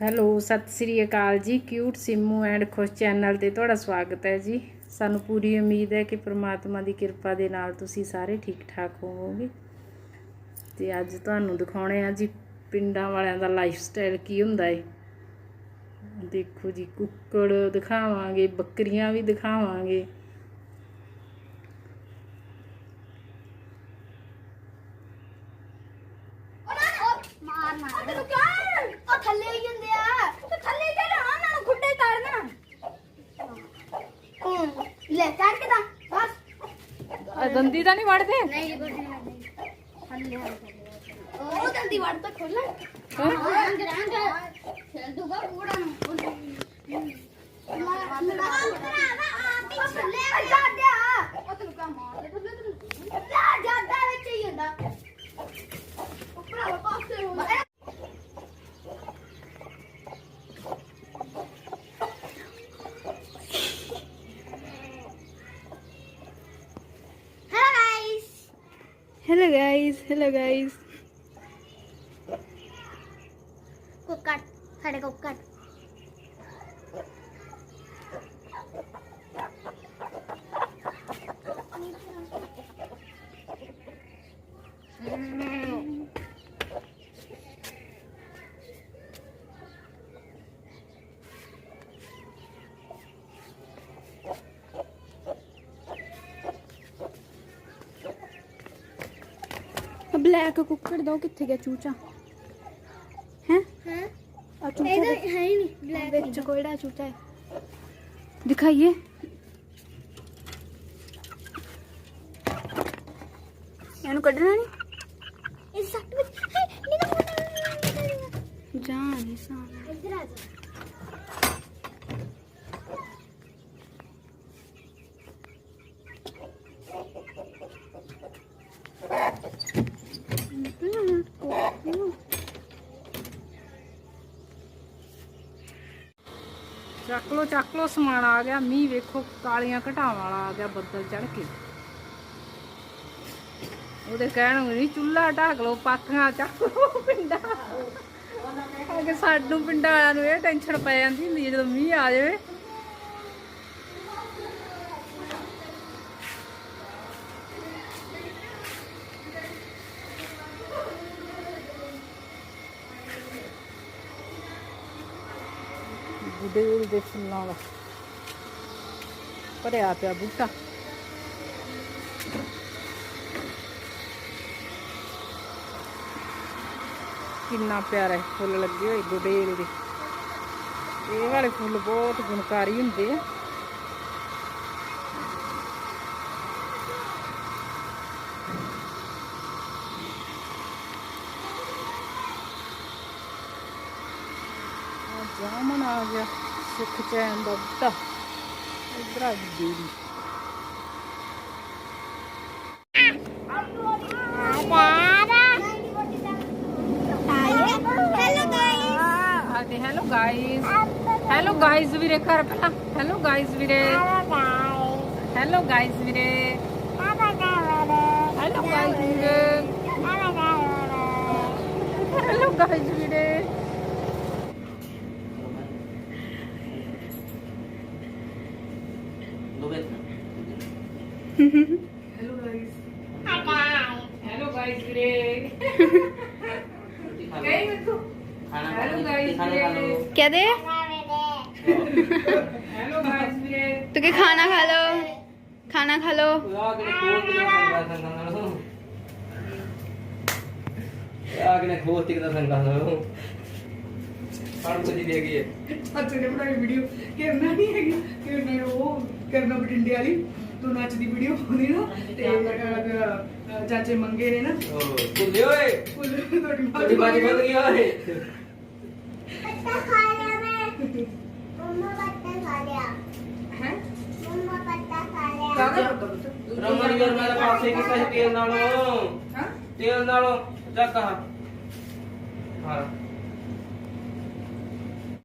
Hello, ਸਤਿ ਸ੍ਰੀ ਅਕਾਲ ਜੀ। Cute Simmu and Khush channel ਤੇ ਤੁਹਾਡਾ ਸਵਾਗਤ ਹੈ ਜੀ। ਸਾਨੂੰ ਪੂਰੀ ਉਮੀਦ ਹੈ ਕਿ ਪ੍ਰਮਾਤਮਾ ਦੀ ਕਿਰਪਾ ਦੇ ਨਾਲ ਤੁਸੀਂ ਸਾਰੇ ਠੀਕ ਠਾਕ ਹੋਵੋਗੇ। ਤੇ ਅੱਜ ਤੁਹਾਨੂੰ ਦਿਖਾਉਣੇ ਆ ਜੀ ਪਿੰਡਾਂ ਵਾਲਿਆਂ ਦਾ ਲਾਈਫ ਸਟਾਈਲ ਕੀ ਹੁੰਦਾ ਹੈ ਦੇਖੋ ਜੀ, ਕੁੱਕੜ ਦਿਖਾਵਾਂਗੇ, ਬੱਕਰੀਆਂ ਵੀ ਦਿਖਾਵਾਂਗੇ। ਮਾਰ। ਮਾਰ ਤੈਨੂੰ ਕਿਆ ਉਹ ਥੱਲੇ ਹੀ ਜਾਂਦੇ ਆ। ਤੇ ਥੱਲੇ ਤੇ ਨਾ ਉਹਨਾਂ ਨੂੰ ਖੁੱਡੇ ਤਾੜਨਾ ਹੂੰ ਲੈ ਤਾੜ ਕੇ ਤਾਂ ਬਸ। ਦੰਦੀ ਤਾਂ ਨਹੀਂ ਵੜਦੇ? ਨਹੀਂ ਥੱਲੇ ਉਹ ਦੰਦੀ ਵੜ ਤਾਂ ਖੋਲ ਹਾਂ ਰੰਗ ਰੰਗ hello guys. Hello guys. Coconut had a cut. Black ਕੁੱਕੜ ਦਾ ਉਹ ਕਿੱਥੇ ਗਿਆ ਚੂਚਾ? ਹੈ? ਹੈ? ਆ ਇਹਦਾ ਹੈ ਹੀ ਨਹੀਂ ਬਲੈਕ ਵਿੱਚ ਕੋੜਾ ਚੂਚਾ ਹੈ। ਦਿਖਾਈਏ। ਇਹਨੂੰ ਕੱਢਣਾ ਨਹੀਂ? ਇਸ ਸੱਟ ਵਿੱਚ ਹੈ ਨਿਕਲ ਜਾ ਨਹੀਂ ਸਾਂ ਇੱਧਰ ਆ ਜਾ। ਚੱਕ ਲੋ ਚੱਕ ਲੋ ਸਮਾਨ ਆ ਗਿਆ। ਮੀਂਹ ਵੇਖੋ, ਕਾਲੀਆਂ ਘਟਾਵਾਂ ਵਾਲਾ ਆ ਗਿਆ ਬੱਦਲ ਚੜ ਕੇ। ਉਹਦੇ ਕਹਿਣ ਨੂੰ ਨਹੀਂ ਚੁੱਲ੍ਹਾ ਢਾਕ ਲੋ ਪਾਥੀਆਂ ਚੱਕ ਲੋ ਪਿੰਡਾਂ। ਕਿ ਸਾਨੂੰ ਪਿੰਡਾਂ ਵਾਲਿਆਂ ਨੂੰ ਇਹ ਟੈਨਸ਼ਨ ਪੈ ਜਾਂਦੀ ਹੁੰਦੀ ਜਦੋਂ ਮੀਂਹ ਆ ਜਾਵੇ। ਬੁੱਢੇ ਦੇ ਫੁੱਲਾਂ ਦਾ। ਭਰਿਆ ਪਿਆ ਬੂਟਾ। ਕਿੰਨਾ ਪਿਆਰਾ ਫੁੱਲ ਲੱਗੇ ਹੋਏ ਗੁਡੇਲ ਦੇ। ਇਹ ਵਾਲੇ ਫੁੱਲ ਬਹੁਤ ਗੁਣਕਾਰੀ ਹੁੰਦੇ ਆ। ਆ ਜਾਮਨ ਆ ਗਿਆ, ਸੁੱਖ ਚੈਨ ਦਾ ਬੂਟਾ। ਇਧਰ ਆ ਗਈ ਦੇਵੀ। ਹੈਲੋ ਗਾਇਸ ਆ ਤੇ ਹੈਲੋ ਗਾਇਸ ਹੈਲੋ ਗਾਇਸ ਵੀਰੇ ਕਰ ਪਹਿਲਾਂ ਹੈਲੋ ਗਾਇਸ ਵੀਰੇ। ਹੈਲੋ ਗਾਇਸ ਵੀਰੇ। ਹੈਲੋ ਗਾਇਸ ਵੀਰੇ। ਹੈਲੋ ਗਾਇਸ ਵੀਰੇ। ਹੈਲੋ ਗਾਇਸ ਹੈਲੋ ਗਾਇਸ ਵੀਰੇ ਕਹੀ ਮੈਨੂੰ ਹੈਲੋ ਗਾਇਸ ਵੀਰੇ कहते ਹੈਲੋ ਗਾਇਸ ਵੀਰੇ तो क्या खाना खा लो खाना खा लो ਆਗਨੇ ਖੋਤੀ ਕਿਦਾ ਸੰਗਾ ਲੋ ਪੜ ਪੁੱਜੀ ਦੇ ਗਈ ਹੈ ਚਾਚੇ ਨੇ ਬਣਾਈ ਵੀਡੀਓ ਕਰਨਾ ਨਹੀਂ ਹੈਗੀ ਕਰਨਾ ਉਹ ਕਰਨਾ ਬਟਿੰਡੇ ਵਾਲੀ ਤੂੰ ਨੱਚਦੀ ਵੀਡੀਓ ਹੋਣੀ ਨਾ ਤੇ ਚਾਚੇ ਮੰਗੇ ਨੇ ਨਾ। ਓ ਕੁੱਲੇ ਓਏ। ਫੁੱਲ ਤੁਹਾਡੀ ਤੁਹਾਡੀ ਬਾਜੀ ਬੰਦ ਗਈ ਓਏ। ਪੱਤਾ ਖਾ ਲਿਆ ਮੈਂ। ਮੰਮਾ ਪੱਤਾ ਖਾ ਲਿਆ। ਹੈ? ਮੰਮਾ ਪੱਤਾ ਖਾ ਲਿਆ। ਕਾਹਦਾ ਪੱਤਾ ਪੁੱਤ ਰਮਨ ਯਾਰ ਮੇਰੇ ਪਾਸੇ ਕੀ ਸਹੀ ਤੇਲ ਨਾਲੋਂ। ਹਾਂ? ਤੇਲ ਨਾਲੋਂ ਚੱਕ ਹਾਂ ਹਾਂ।